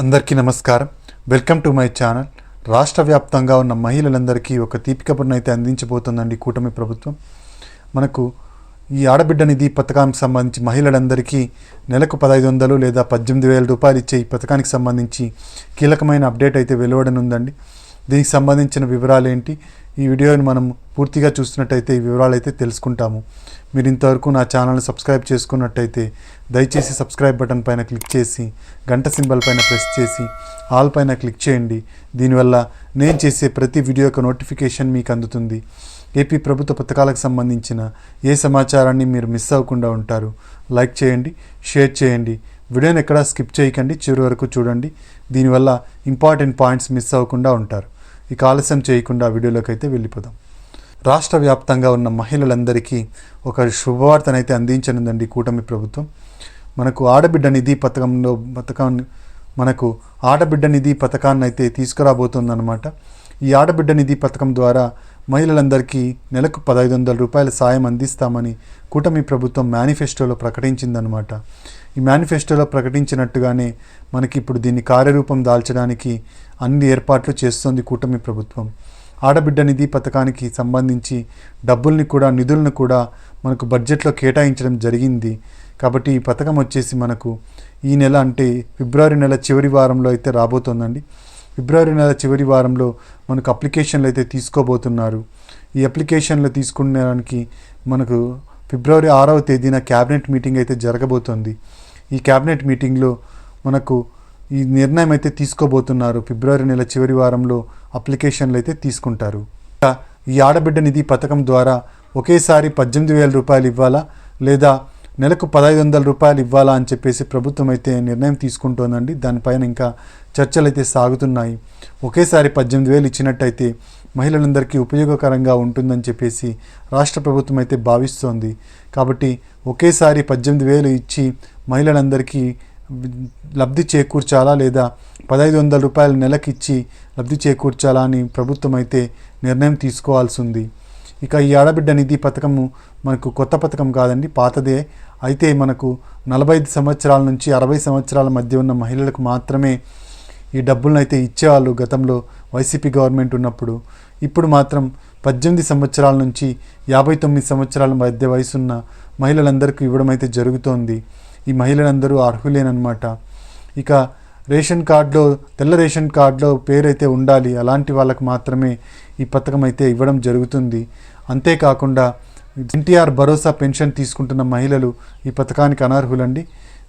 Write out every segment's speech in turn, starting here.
అందరికీ నమస్కారం. Welcome to my channel. రాష్ట్ర వ్యాప్తంగా ఉన్న మహిళలందరికీ ఒక తీపి కబుర్ను అయితే అందించబోతుందండి కూటమి ప్రభుత్వం. మనకు ఈ ఆడబిడ్డ నిధి పథకానికి సంబంధించి మహిళలందరికీ నెలకు పదహైదు వందలు లేదా పద్దెనిమిది వేల రూపాయలు ఇచ్చే ఈ పథకానికి సంబంధించి కీలకమైన అప్డేట్ అయితే వెలువడనుందండి. దీనికి సంబంధించిన వివరాలు ఏంటి? ఈ వీడియోని మనం పూర్తిగా చూస్తున్నట్టయితే ఈ వివరాలు అయితే తెలుసుకుంటాము. మీరు ఇంతవరకు నా ఛానల్ని సబ్స్క్రైబ్ చేసుకున్నట్టయితే దయచేసి సబ్స్క్రైబ్ బటన్ పైన క్లిక్ చేసి గంట సింబల్ పైన ప్రెస్ చేసి ఆల్ పైన క్లిక్ చేయండి. దీనివల్ల నేను చేసే ప్రతి వీడియో యొక్క నోటిఫికేషన్ మీకు అందుతుంది. ఏపీ ప్రభుత్వ పథకాలకు సంబంధించిన ఏ సమాచారాన్ని మీరు మిస్ అవ్వకుండా ఉంటారు లైక్ చేయండి షేర్ చేయండి. వీడియోని ఎక్కడా స్కిప్ చేయకండి చివరి వరకు చూడండి. దీనివల్ల ఇంపార్టెంట్ పాయింట్స్ మిస్ అవ్వకుండా ఉంటారు. ఇక ఆలస్యం చేయకుండా వీడియోలోకి అయితే వెళ్ళిపోదాం. రాష్ట్ర వ్యాప్తంగా ఉన్న మహిళలందరికీ ఒక శుభవార్తనైతే అందించనుందండి కూటమి ప్రభుత్వం. మనకు ఆడబిడ్డ నిధి పథకంలో పథకాన్ని మనకు ఆడబిడ్డ నిధి పథకాన్ని అయితే తీసుకురాబోతుందన్నమాట. ఈ ఆడబిడ్డ నిధి పథకం ద్వారా మహిళలందరికీ నెలకు పదహైదు వందల రూపాయల సాయం అందిస్తామని కూటమి ప్రభుత్వం మేనిఫెస్టోలో ప్రకటించిందనమాట ఈ మేనిఫెస్టోలో ప్రకటించినట్టుగానే మనకి ఇప్పుడు దీన్ని కార్యరూపం దాల్చడానికి అన్ని ఏర్పాట్లు చేస్తోంది కూటమి ప్రభుత్వం. ఆడబిడ్డ నిధి పథకానికి సంబంధించి డబ్బుల్ని కూడా నిధులను కూడా మనకు బడ్జెట్లో కేటాయించడం జరిగింది. కాబట్టి ఈ పథకం వచ్చేసి మనకు ఈ నెల అంటే ఫిబ్రవరి నెల చివరి వారంలో అయితే రాబోతోందండి. ఫిబ్రవరి నెల చివరి వారంలో మనకు అప్లికేషన్లు అయితే తీసుకోబోతున్నారు. ఈ అప్లికేషన్లు తీసుకునేదానికి మనకు ఫిబ్రవరి ఆరవ తేదీన క్యాబినెట్ మీటింగ్ అయితే జరగబోతోంది. ఈ క్యాబినెట్ మీటింగ్లో మనకు ఈ నిర్ణయం అయితే తీసుకోబోతున్నారు. ఫిబ్రవరి నెల చివరి వారంలో అప్లికేషన్లు అయితే తీసుకుంటారు. ఈ ఆడబిడ్డ నిధి పథకం ద్వారా ఒకేసారి పద్దెనిమిది వేల రూపాయలు ఇవ్వాలా? లేదా నెలకు పదహైదు వందల రూపాయలు ఇవ్వాలా అని చెప్పేసి ప్రభుత్వం అయితే నిర్ణయం తీసుకుంటోందండి. దానిపైన ఇంకా చర్చలు అయితే సాగుతున్నాయి. ఒకేసారి పద్దెనిమిది వేలు ఇచ్చినట్టయితే మహిళలందరికీ ఉపయోగకరంగా ఉంటుందని చెప్పేసి రాష్ట్ర ప్రభుత్వం అయితే భావిస్తోంది. కాబట్టి ఒకేసారి పద్దెనిమిది వేలు ఇచ్చి మహిళలందరికీ లబ్ధి చేకూర్చాలా లేదా పదహైదు వందల రూపాయలు నెలకిచ్చి లబ్ధి చేకూర్చాలా అని ప్రభుత్వం అయితే నిర్ణయం తీసుకోవాల్సి ఉంది. ఇక ఈ ఆడబిడ్డ నిధి పథకము మనకు కొత్త పథకం కాదండి పాతదే. అయితే మనకు నలభై ఐదు సంవత్సరాల నుంచి అరవై సంవత్సరాల మధ్య ఉన్న మహిళలకు మాత్రమే ఈ డబ్బులను అయితే ఇచ్చేవాళ్ళు గతంలో వైసీపీ గవర్నమెంట్ ఉన్నప్పుడు. ఇప్పుడు మాత్రం పద్దెనిమిది సంవత్సరాల నుంచి యాభై తొమ్మిది సంవత్సరాల మధ్య వయసున్న మహిళలందరికీ ఇవ్వడం అయితే జరుగుతోంది. ఈ మహిళలందరూ అర్హులేనమాట ఇక రేషన్ కార్డులో తెల్ల రేషన్ కార్డులో పేరైతే ఉండాలి అలాంటి వాళ్ళకు మాత్రమే ఈ పథకం అయితే ఇవ్వడం జరుగుతుంది. అంతేకాకుండా ఎన్టీఆర్ భరోసా పెన్షన్ తీసుకుంటున్న మహిళలు ఈ పథకానికి అనర్హులండి.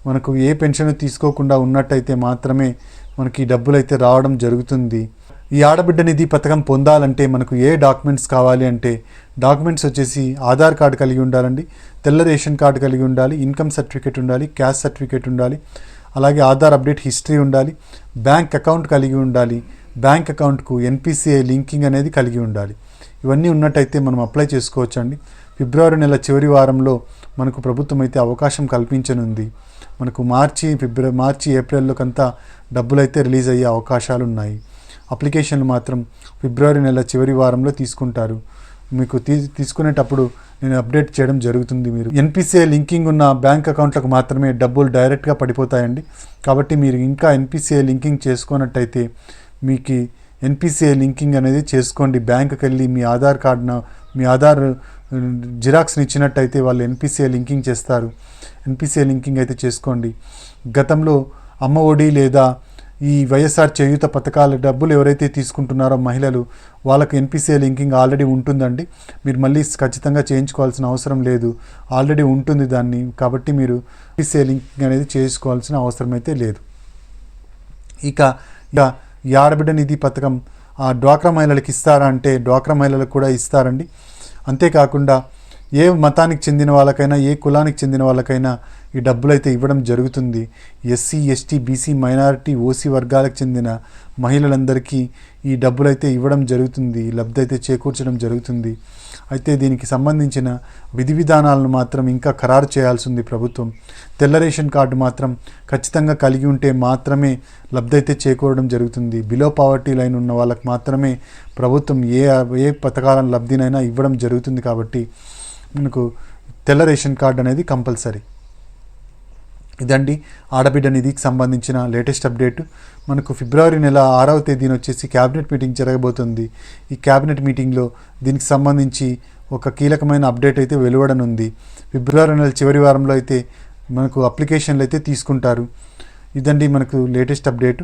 మనకు ఏ పెన్షన్ తీసుకోకుండా ఉన్నట్టయితే మాత్రమే మనకి ఈ డబ్బులు అయితే రావడం జరుగుతుంది. ఈ ఆడబిడ్డ నిధి పథకం పొందాలంటే మనకు ఏ డాక్యుమెంట్స్ కావాలి అంటే డాక్యుమెంట్స్ వచ్చేసి ఆధార్ కార్డు కలిగి ఉండాలండి తెల్ల రేషన్ కార్డు కలిగి ఉండాలి ఇన్కమ్ సర్టిఫికేట్ ఉండాలి క్యాష్ సర్టిఫికేట్ ఉండాలి అలాగే ఆధార్ అప్డేట్ హిస్టరీ ఉండాలి బ్యాంక్ అకౌంట్ కలిగి ఉండాలి బ్యాంక్ అకౌంట్కు ఎన్పిసిఐ లింకింగ్ అనేది కలిగి ఉండాలి. ఇవన్నీ ఉన్నట్టయితే మనం అప్లై చేసుకోవచ్చండి. ఫిబ్రవరి నెల చివరి వారంలో మనకు ప్రభుత్వం అయితే అవకాశం కల్పించనుంది. మనకు మార్చి ఫిబ్రవరి మార్చి ఏప్రిల్లోకంతా డబ్బులు అయితే రిలీజ్ అయ్యే అవకాశాలు ఉన్నాయి అప్లికేషన్లు మాత్రం ఫిబ్రవరి నెల చివరి వారంలో తీసుకుంటారు. మీకు తీ తీసుకునేటప్పుడు నేను అప్డేట్ చేయడం జరుగుతుంది మీరు. ఎన్పిసిఐ లింకింగ్ ఉన్న బ్యాంక్ అకౌంట్లకు మాత్రమే డబ్బులు డైరెక్ట్గా పడిపోతాయండి. కాబట్టి మీరు ఇంకా ఎన్పిసిఐ లింకింగ్ చేసుకున్నట్టయితే మీకు ఎన్పిసిఐ లింకింగ్ అనేది చేసుకోండి. బ్యాంకుకి వెళ్ళి మీ ఆధార్ కార్డున మీ ఆధార్ జిరాక్స్ని ఇచ్చినట్టయితే వాళ్ళు ఎన్పిసిఐ లింకింగ్ చేస్తారు. ఎన్పిసిఐ లింకింగ్ అయితే చేసుకోండి. గతంలో అమ్మ ఒడి లేదా ఈ వైఎస్ఆర్ చేయూత పథకాల డబ్బులు ఎవరైతే తీసుకుంటున్నారో మహిళలు వాళ్ళకు ఎన్పిసిఐ లింకింగ్ ఆల్రెడీ ఉంటుందండి. మీరు మళ్ళీ ఖచ్చితంగా చేయించుకోవాల్సిన అవసరం లేదు. ఆల్రెడీ ఉంటుంది దాన్ని కాబట్టి మీరు ఎన్పిసిఐ లింకింగ్ అనేది చేసుకోవాల్సిన అవసరం అయితే లేదు. ఇక ఇక ఈ ఆడబిడ్డ నిధి పథకం ఆ డ్వాక్రా మహిళలకు ఇస్తారా అంటే డ్వాక్రా మహిళలకు కూడా ఇస్తారండి. అంతేకాకుండా ఏ మతానికి చెందిన వాళ్ళకైనా ఏ కులానికి చెందిన వాళ్ళకైనా ఈ డబ్బులు అయితే ఇవ్వడం జరుగుతుంది. SC ST BC minority OC వర్గాలకు చెందిన మహిళలందరికీ ఈ డబ్బులు అయితే ఇవ్వడం జరుగుతుంది. లబ్ధి అయితే చేకూర్చడం జరుగుతుంది. అయితే దీనికి సంబంధించిన విధి విధానాలను మాత్రం ఇంకా ఖరారు చేయాల్సి ఉంది ప్రభుత్వం. తెల్ల రేషన్ కార్డు మాత్రం ఖచ్చితంగా కలిగి ఉంటే మాత్రమే లబ్ధి అయితే చేకూరడం జరుగుతుంది. బిలో పావర్టీ లైన్ ఉన్న వాళ్ళకి మాత్రమే ప్రభుత్వం ఏ ఏ పథకాలను లబ్ధినైనా ఇవ్వడం జరుగుతుంది కాబట్టి మనకు తెల్ల రేషన్ కార్డు అనేది కంపల్సరీ. ఇదండి ఆడబిడ్డ నిధికి సంబంధించిన లేటెస్ట్ అప్డేట్. మనకు ఫిబ్రవరి నెల ఆరవ తేదీన వచ్చేసి క్యాబినెట్ మీటింగ్ జరగబోతుంది. ఈ క్యాబినెట్ మీటింగ్లో దీనికి సంబంధించి ఒక కీలకమైన అప్డేట్ అయితే వెలువడనుంది. ఫిబ్రవరి నెల చివరి వారంలో అయితే మనకు అప్లికేషన్లు అయితే తీసుకుంటారు. ఇదండి మనకు లేటెస్ట్ అప్డేట్.